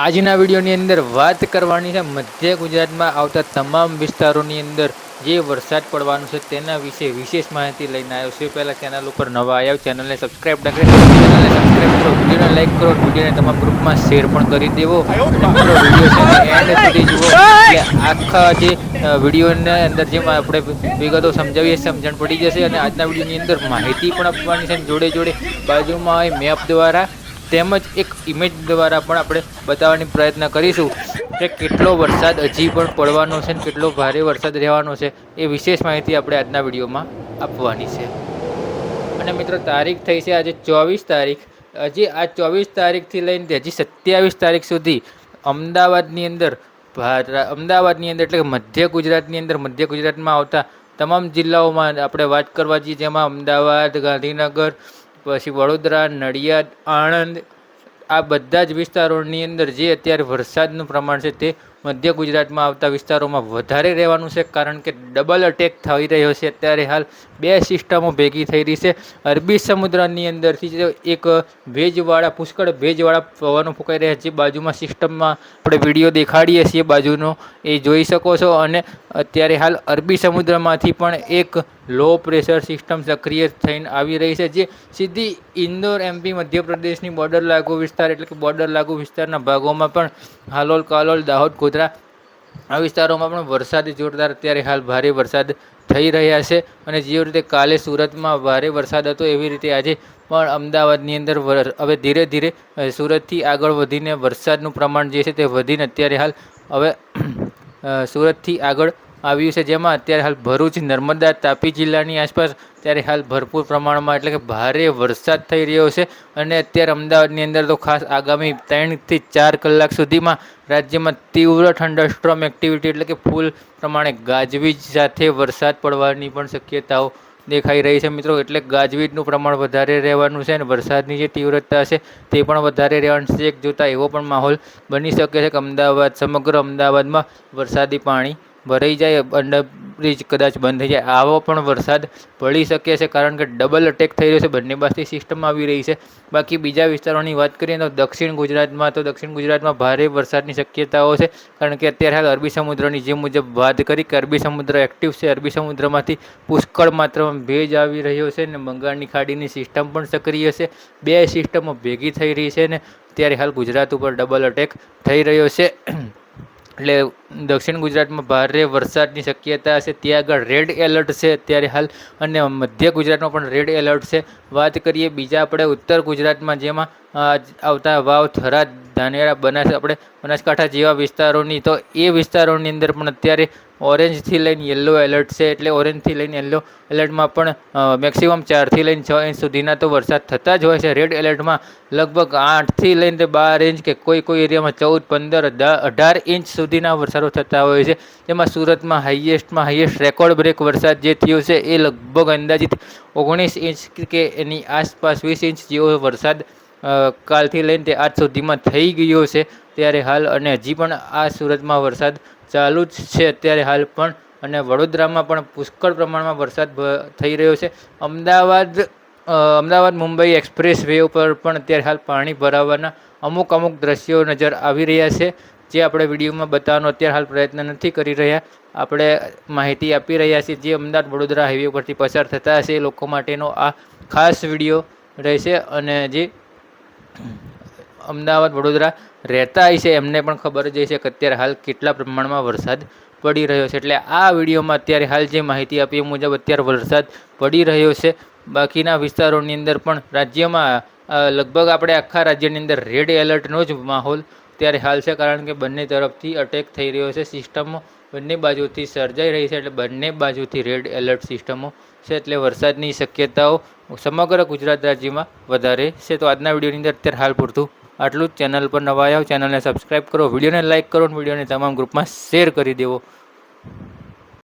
આજના વિડીયોની અંદર વાત કરવાની છે, મધ્ય ગુજરાતમાં આવતા તમામ વિસ્તારોની અંદર જે વરસાદ પડવાનો છે તેના વિશે વિશેષ માહિતી લઈને આવ્યો છે. પહેલાં ચેનલ ઉપર નવા આવ્યા ચેનલને સબસ્ક્રાઈબ ના કરી ચેનલને સબસ્ક્રાઈબ કરો, વિડીયોને લાઈક કરો, વિડીયોને તમામ ગ્રુપમાં શેર પણ કરી દેવો. વીડિયો જુઓ. એટલે આખા જે વિડીયોના અંદર જે આપણે વિગતો સમજાવીએ, સમજણ પડી જશે અને આજના વિડીયોની અંદર માહિતી પણ આપવાની છે જોડે જોડે બાજુમાં મેપ દ્વારા તેમજ એક ઇમેજ દ્વારા પણ આપણે બતાવવાની પ્રયત્ન કરીશું કે કેટલો વરસાદ હજી પણ પડવાનો છે અને કેટલો ભારે વરસાદ રહેવાનો છે એ વિશેષ માહિતી આપણે આજના વિડીયોમાં આપવાની છે. અને મિત્રો, તારીખ થઈ છે આજે ચોવીસ તારીખ. હજી આ ચોવીસ તારીખથી લઈને હજી સત્યાવીસ તારીખ સુધી અમદાવાદની અંદર અમદાવાદની અંદર એટલે મધ્ય ગુજરાતની અંદર, મધ્ય ગુજરાતમાં આવતા તમામ જિલ્લાઓમાં આપણે વાત કરવા જઈએ, જેમાં અમદાવાદ, ગાંધીનગર પછી વડોદરા, નડિયાદ, આણંદ, આ બધા જ વિસ્તારોની અંદર જે અત્યારે વરસાદનું પ્રમાણ છે તે મધ્ય ગુજરાતમાં આવતા વિસ્તારોમાં વધારે રહેવાનું છે, કારણ કે ડબલ અટેક થઈ રહ્યો છે. અત્યારે હાલ બે સિસ્ટમો ભેગી થઈ રહી છે. અરબી સમુદ્રની અંદરથી જે એક ભેજવાળા, પુષ્કળ ભેજવાળા પવનો ફૂંકાઈ રહ્યા છે. જે બાજુમાં સિસ્ટમમાં આપણે વીડિયો દેખાડીએ છીએ, બાજુનો એ જોઈ શકો છો. અને અત્યારે હાલ અરબી સમુદ્રમાંથી પણ એક લો પ્રેશર સિસ્ટમ સક્રિય થઈને આવી રહી છે, જે સીધી ઇન્દોર એમપી મધ્યપ્રદેશની બોર્ડર લાગુ વિસ્તાર, એટલે કે બોર્ડર લાગુ વિસ્તારના ભાગોમાં પણ હાલોલ કાલોલ દાહોદ ગોધરા આ વિસ્તારોમાં પણ વરસાદ જોરદાર, અત્યારે હાલ ભારે વરસાદ થઈ રહ્યા છે અને જે રીતે કાલે સુરતમાં ભારે વરસાદ હતો એવી રીતે આજે પણ અમદાવાદની અંદર હવે ધીરે ધીરે સુરતથી આગળ વધીને વરસાદનું પ્રમાણ જે છે તે વધીને અત્યારે હાલ હવે સુરતથી આગળ આવ્યું છે. જેમાં અત્યારે હાલ ભરૂચ, નર્મદા, તાપી જિલ્લાની આસપાસ ત્યારે હાલ ભરપૂર પ્રમાણમાં એટલે કે ભારે વરસાદ થઈ રહ્યો છે. અને અત્યારે અમદાવાદની અંદર તો ખાસ આગામી ત્રણથી ચાર કલાક સુધીમાં રાજ્યમાં તીવ્ર થંડરસ્ટ્રોમ એક્ટિવિટી એટલે કે ફૂલ પ્રમાણે ગાજવીજ સાથે વરસાદ પડવાની પણ શક્યતાઓ દેખાઈ રહી છે મિત્રો. એટલે ગાજવીજનું પ્રમાણ વધારે રહેવાનું છે અને વરસાદની જે તીવ્રતા છે તે પણ વધારે રહેવાનું છે. એક જોતા એવો પણ માહોલ બની શકે છે કે અમદાવાદ, સમગ્ર અમદાવાદમાં વરસાદી પાણી ભરાઈ જાય, અંડરબ્રિજ કદાચ બંધ થઈ જાય. આવો પણ વરસાદ પડી શકે છે, કારણ કે ડબલ અટેક થઈ રહ્યો છે. બંને બાજુથી સિસ્ટમ આવી રહી છે. બાકી બીજા વિસ્તારોની વાત કરીએ તો દક્ષિણ ગુજરાતમાં તો દક્ષિણ ગુજરાતમાં ભારે વરસાદની શક્યતાઓ છે, કારણ કે અત્યારે હાલ અરબી સમુદ્રની જે મુજબ વાત કરી કે અરબી સમુદ્ર એક્ટિવ છે, અરબી સમુદ્રમાંથી પુષ્કળ માત્રામાં ભેજ આવી રહ્યો છે ને બંગાળની ખાડીની સિસ્ટમ પણ સક્રિય છે. બે સિસ્ટમો ભેગી થઈ રહી છે ને ત્યારે હાલ ગુજરાત ઉપર ડબલ અટેક થઈ રહ્યો છે. એટલે દક્ષિણ ગુજરાતમાં ભારે વરસાદની શક્યતા છે. ત્યાં આગળ રેડ એલર્ટ છે અત્યારે હાલ. અને મધ્ય ગુજરાતમાં પણ રેડ એલર્ટ છે. વાત કરીએ બીજા આપણે ઉત્તર ગુજરાતમાં જેમાં આવતા વાવ થરાદ ધાનેરા બનાસ, આપણે બનાસકાંઠા જેવા વિસ્તારોની. તો એ વિસ્તારોની અંદર પણ અત્યારે ઓરેન્જથી લઈને યલો એલર્ટ છે, એટલે ઓરેન્જથી લઈને યલો એલર્ટમાં પણ મેક્સિમમ ચારથી લઈને છ ઇંચ સુધીના તો વરસાદ થતા જ હોય છે. રેડ એલર્ટમાં લગભગ આઠથી લઈને બાર ઇંચ કે કોઈ કોઈ એરિયામાં ચૌદ, પંદર અઢાર ઇંચ સુધીના વરસાદો થતા હોય છે. તેમાં સુરતમાં હાઈએસ્ટમાં હાઈએસ્ટ રેકોર્ડ બ્રેક વરસાદ જે થયો છે, એ લગભગ અંદાજિત ઓગણીસ ઇંચ કે એની આસપાસ વીસ ઇંચ જેવો વરસાદ કાલથી લઈને તે આજ સુધીમાં થઈ ગયો છે. ત્યારે હાલ અને હજી પણ આ સુરતમાં વરસાદ ચાલુ જ છે. અત્યારે હાલ પણ અને વડોદરામાં પણ પુષ્કળ પ્રમાણમાં વરસાદ થઈ રહ્યો છે. અમદાવાદ અમદાવાદ મુંબઈ એક્સપ્રેસ વે ઉપર પણ અત્યારે હાલ પાણી ભરાવાના અમુક અમુક દ્રશ્યો નજર આવી રહ્યા છે. જે આપણે વિડીયોમાં બતાવવાનો અત્યારે હાલ પ્રયત્ન નથી કરી રહ્યા. આપણે માહિતી આપી રહ્યા છીએ જે અમદાવાદ વડોદરા હાઈવે પરથી પસાર થતા હશે એ લોકો માટેનો આ ખાસ વીડિયો રહેશે અને જે અમદાવાદ, વડોદરા રહેતા હશે. એમને પણ ખબર જ હશે કે અત્યારે હાલ કેટલા પ્રમાણમાં વરસાદ પડી રહ્યો છે. એટલે આ વિડીયોમાં અત્યારે હાલ જે માહિતી આપી એ મુજબ અત્યારે વરસાદ પડી રહ્યો છે. બાકીના વિસ્તારોની અંદર પણ રાજ્યમાં લગભગ આપણે આખા રાજ્યની અંદર રેડ એલર્ટનો જ માહોલ ત્યારે હાલ છે. કારણ કે બંને તરફથી અટેક થઈ રહ્યો છે. સિસ્ટમો બંને બાજુથી સર્જાઈ રહી છે. એટલે બંને બાજુથી રેડ એલર્ટ સિસ્ટમો છે. એટલે વરસાદની શક્યતાઓ સમગ્ર ગુજરાત રાજ્યમાં વધારે છે તો આજના વિડીયોની અંદર અત્યારે હાલ પૂરતું. આટલું જ. ચેનલ પર નવા આવ્યા ચેનલને સબસ્ક્રાઈબ કરો, વિડીયોને લાઇક કરો વિડીયોને તમામ ગ્રુપમાં શેર કરી દેવો.